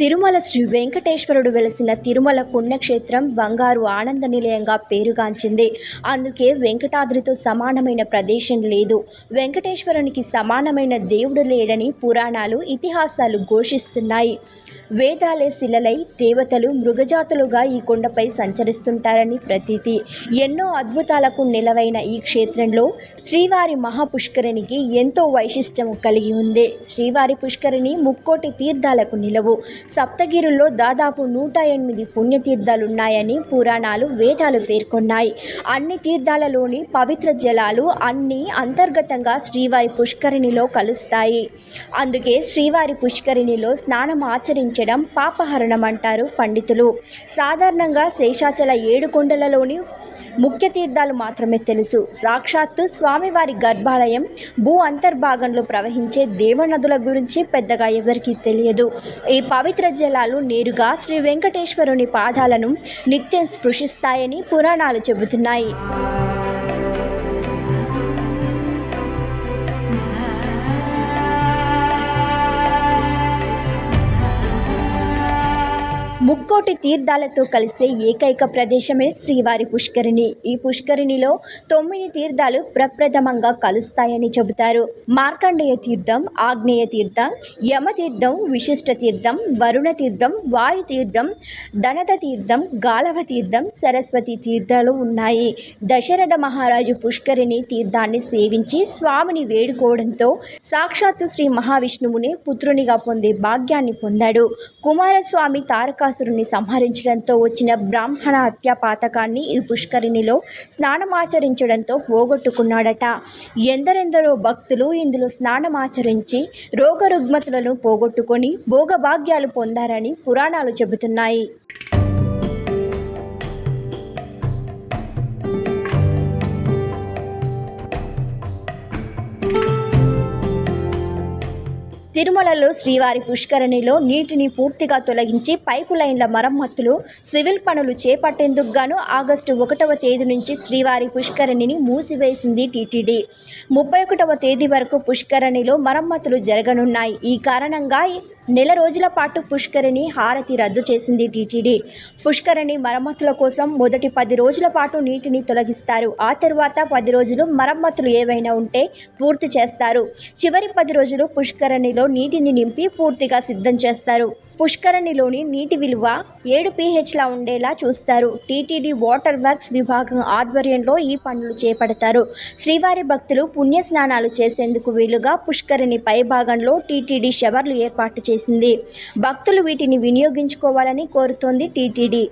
తిరుమల శ్రీ వెంకటేశ్వరుడు వెలసిన తిరుమల పుణ్యక్షేత్రం బంగారు ఆనంద నిలయంగా పేరుగాంచింది. అందుకే వెంకటాద్రితో సమానమైన ప్రదేశం లేదు. వెంకటేశ్వరునికి సమానమైన దేవుడు లేడని పురాణాలు ఇతిహాసాలు ఘోషిస్తున్నాయి. వేదాలే శిలలై దేవతలు మృగజాతులుగా ఈ కొండపై సంచరిస్తుంటారని ప్రతీతి. ఎన్నో అద్భుతాలకు నిలవైన ఈ క్షేత్రంలో శ్రీవారి మహాపుష్కరిణికి ఎంతో వైశిష్టం కలిగి ఉంది. శ్రీవారి పుష్కరిణి ముక్కోటి తీర్థాలకు నిలవు. సప్తగిరుల్లో దాదాపు నూట ఎనిమిది పుణ్యతీర్థాలున్నాయని పురాణాలు వేదాలు పేర్కొన్నాయి. అన్ని తీర్థాలలోని పవిత్ర జలాలు అన్నీ అంతర్గతంగా శ్రీవారి పుష్కరిణిలో కలుస్తాయి. అందుకే శ్రీవారి పుష్కరిణిలో స్నానం ఆచరించడం పాపహరణం అంటారు పండితులు. సాధారణంగా శేషాచల ఏడు కొండలలోని ముఖ్య తీర్థాలు మాత్రమే తెలుసు. సాక్షాత్తు స్వామివారి గర్భాలయం భూ అంతర్భాగంలో ప్రవహించే దేవనదుల గురించి పెద్దగా ఎవరికీ తెలియదు. ఈ పవిత్ర జలాలు నేరుగా శ్రీ వెంకటేశ్వరుని పాదాలను నిత్యం స్పృశిస్తాయని పురాణాలు చెబుతున్నాయి. ముక్కోటి తీర్థాలతో కలిసే ఏకైక ప్రదేశమే శ్రీవారి పుష్కరిణి. ఈ పుష్కరిణిలో తొమ్మిది తీర్థాలు ప్రప్రథమంగా కలుస్తాయని చెబుతారు. మార్కండేయ తీర్థం ఆగ్నేయ తీర్థం యమతీర్థం విశిష్ట తీర్థం వరుణ తీర్థం వాయు తీర్థం తీర్థం గాలవ తీర్థం సరస్వతి తీర్థాలు ఉన్నాయి. దశరథ మహారాజు పుష్కరిణి తీర్థాన్ని సేవించి స్వామిని వేడుకోవడంతో సాక్షాత్తు శ్రీ మహావిష్ణువుని పుత్రునిగా పొందే భాగ్యాన్ని పొందాడు. కుమారస్వామి తారకాసురుని సంహరించడంతో వచ్చిన బ్రాహ్మణ హత్య పాతకాన్ని ఈ పుష్కరిణిలో స్నానమాచరించడంతో పోగొట్టుకున్నాడట. ఎందరెందరో భక్తులు ఇందులో స్నానమాచరించి రోగరుగ్మతులను పోగొట్టుకొని భోగభాగ్యాలు పొందారని పురాణాలు చెబుతున్నాయి. తిరుమలలో శ్రీవారి పుష్కరిణిలో నీటిని పూర్తిగా తొలగించి పైపు లైన్ల మరమ్మతులు సివిల్ పనులు చేపట్టేందుకు గాను ఆగస్టు ఒకటవ తేదీ నుంచి శ్రీవారి పుష్కరిణిని మూసివేసింది టీటీడీ. ముప్పై ఒకటవ తేదీ వరకు పుష్కరిణిలో మరమ్మతులు జరగనున్నాయి. ఈ కారణంగా నెల రోజుల పాటు పుష్కరిణి హారతి రద్దు చేసింది టీటీడీ. పుష్కరిణి మరమ్మతుల కోసం మొదటి పది రోజుల పాటు నీటిని తొలగిస్తారు. ఆ తర్వాత పది రోజులు మరమ్మతులు ఏవైనా ఉంటే పూర్తి చేస్తారు. చివరి పది రోజులు పుష్కరిణిలో నీటిని నింపి పూర్తిగా సిద్ధం చేస్తారు. పుష్కరిణిలోని నీటి విలువ ఏడు పీహెచ్లా ఉండేలా చూస్తారు. టీటీడీ వాటర్ వర్క్స్ విభాగం ఆధ్వర్యంలో ఈ పనులు చేపడతారు. శ్రీవారి భక్తులు పుణ్య స్నానాలు చేసేందుకు వీలుగా పుష్కరిణి పై భాగంలో టీటీడీ షవర్లు ఏర్పాటు చేసింది. భక్తులు వీటిని వినియోగించుకోవాలని కోరుతోంది టీటీడీ.